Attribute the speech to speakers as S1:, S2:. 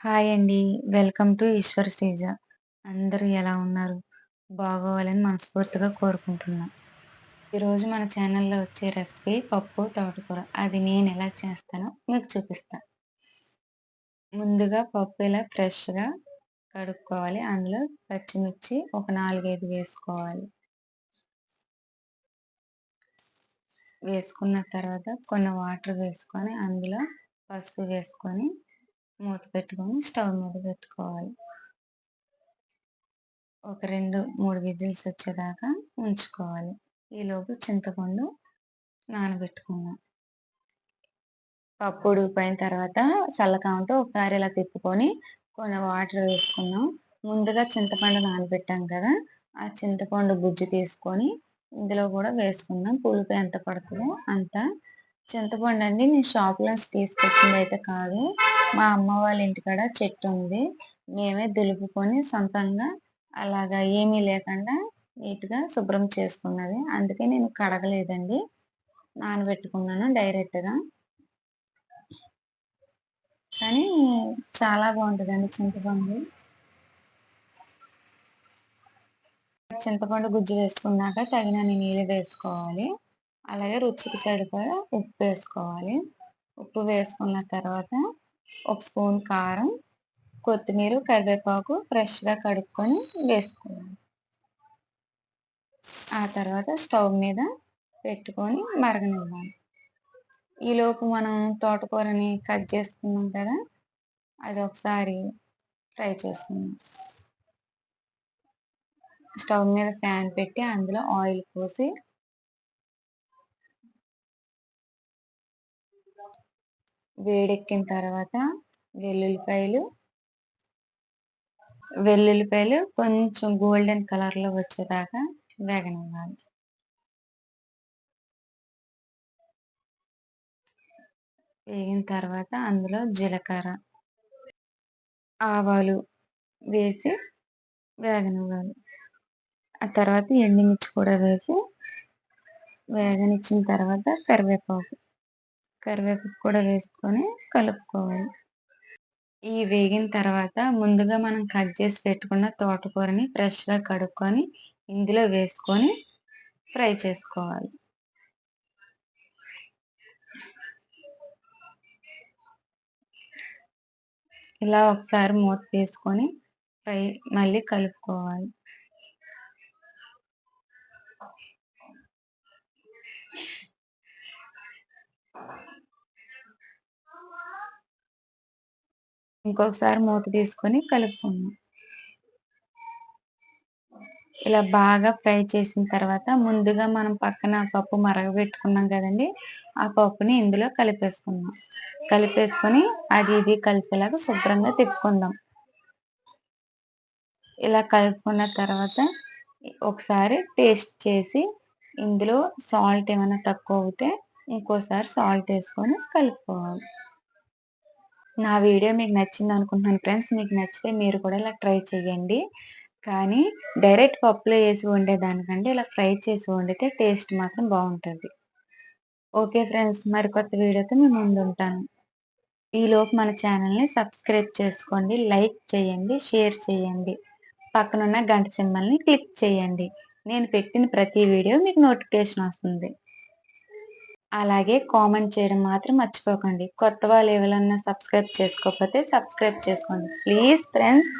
S1: Hi అండి. Welcome to Eshwar Sreeja. అందరూ ఎలా ఉన్నారు? బాగోవాలని మనస్ఫూర్తిగా కోరుకుంటున్నా. ఈరోజు మన ఛానల్‌లో వచ్చే రెసిపీ పప్పు, తోటకూర. అది నేను ఎలా చేస్తానో మీకు చూపిస్తా. ముందుగా పప్పు ఇలా ఫ్రెష్‌గా కడుక్కోవాలి. అందులో పచ్చిమిర్చి ఒక 4, 5 వేసుకోవాలి. వేసుకున్న తర్వాత కొన్ని వాటర్ వేసుకొని అందులో పసుపు వేసుకొని మూత పెట్టుకొని స్టవ్ మీద పెట్టుకోవాలి. ఒక 2, 3 విజిల్స్ వచ్చేదాకా ఉంచుకోవాలి. ఈలోపు చింతపండు నానబెట్టుకుందాం. పప్పు ఉడికిపోయిన తర్వాత సల్లకామంతో ఒకసారి ఇలా తిప్పుకొని కొన్ని వాటర్ వేసుకున్నాం ముందుగా చింతపండు నానబెట్టాం కదా! ఆ చింతపండు గుజ్జు తీసుకొని ఇందులో కూడా వేసుకుందాం. పులుపు ఎంత పడుతుందో అంత. చింతపండు అండి నేను షాప్లో తీసుకొచ్చింది అయితే కాదు. మా అమ్మ వాళ్ళ ఇంటికాడ చెట్టు ఉంది. మేమే దులుపుకొని సొంతంగా అలాగా ఏమీ లేకుండా నీట్‌గా శుభ్రం చేసుకున్నది. అందుకే నేను కడగలేదండి. నానబెట్టుకున్నాను డైరెక్ట్‌గా. కానీ చాలా బాగుంటుందండి చింతపండు. చింతపండు గుజ్జు వేసుకున్నాక తగినన్ని నీళ్ళు వేసుకోవాలి. అలాగే రుచికి సరిపడా ఉప్పు వేసుకోవాలి. ఉప్పు వేసుకున్న తర్వాత ఒక స్పూన్ కారం, కొత్తిమీర, కరివేపాకు ఫ్రెష్‌గా కడుక్కొని వేసుకోవాలి. ఆ తర్వాత స్టవ్ మీద పెట్టుకొని మరగనివ్వాలి. ఈలోపు మనం తోటకూరని కట్ చేసుకున్నాం కదా! అది ఒకసారి ఫ్రై చేసుకుందాం. స్టవ్ మీద ఫ్యాన్ పెట్టి అందులో ఆయిల్ పోసి వేడెక్కిన తర్వాత వెల్లుల్లిపాయలు వెల్లుల్లిపాయలు కొంచెం గోల్డెన్ కలర్‌లో వచ్చేదాకా వేగనివ్వాలి. వేగిన తర్వాత అందులో జీలకర్ర ఆవాలు వేసి వేగనివ్వాలి. ఆ తర్వాత ఎండుమిర్చి కూడా వేసి వేగనిచ్చిన తర్వాత కరివేపాకు. కరివేపాకు కూడా వేసుకొని కలుపుకోవాలి. ఈ వేగిన తర్వాత ముందుగా మనం కట్ చేసి పెట్టుకున్న తోటకూరని ఫ్రెష్‌గా కడుక్కొని ఇందులో వేసుకొని ఫ్రై చేసుకోవాలి. ఇలా ఒకసారి మూత తీసుకొని ఫ్రై మళ్ళీ కలుపుకోవాలి. ఇంకొకసారి మూత తీసుకొని కలుపుకుందాం. ఇలా బాగా ఫ్రై చేసిన తర్వాత ముందుగా మనం పక్కన పప్పు మరగబెట్టుకున్నాం కదండీ! ఆ పప్పుని ఇందులో కలిపేసుకుందాం. కలిపేసుకొని అది ఇది కలిపేలాగా శుభ్రంగా తిప్పుకుందాం. ఇలా కలుపుకున్న తర్వాత ఒకసారి టేస్ట్ చేసి ఇందులో సాల్ట్ ఏమైనా తక్కువ అవుతే ఇంకోసారి సాల్ట్ వేసుకొని కలుపుకోవాలి. నా వీడియో మీకు నచ్చింది అనుకుంటున్నాను ఫ్రెండ్స్. మీకు నచ్చితే మీరు కూడా ఇలా ట్రై చేయండి. కానీ డైరెక్ట్ పప్పులో వేసి వండేదానికంటే ఇలా ఫ్రై చేసి వండితే టేస్ట్ మాత్రం బాగుంటుంది ఓకే ఫ్రెండ్స్. మరికొత్త వీడియోతో మీ ముందుంటాను. ఈలోపు మన ఛానల్‌ని సబ్స్క్రైబ్ చేసుకోండి. లైక్ చేయండి. షేర్ చేయండి. పక్కనున్న గంట సింబల్‌ని క్లిక్ చేయండి. నేను పెట్టిన ప్రతి వీడియో మీకు నోటిఫికేషన్ వస్తుంది. అలాగే కామెంట్ చేయడం మాత్రం మర్చిపోకండి. కొత్త వాళ్ళు ఎవరన్నా సబ్స్క్రైబ్ చేసుకోకపోతే సబ్స్క్రైబ్ చేసుకోండి. Please friends.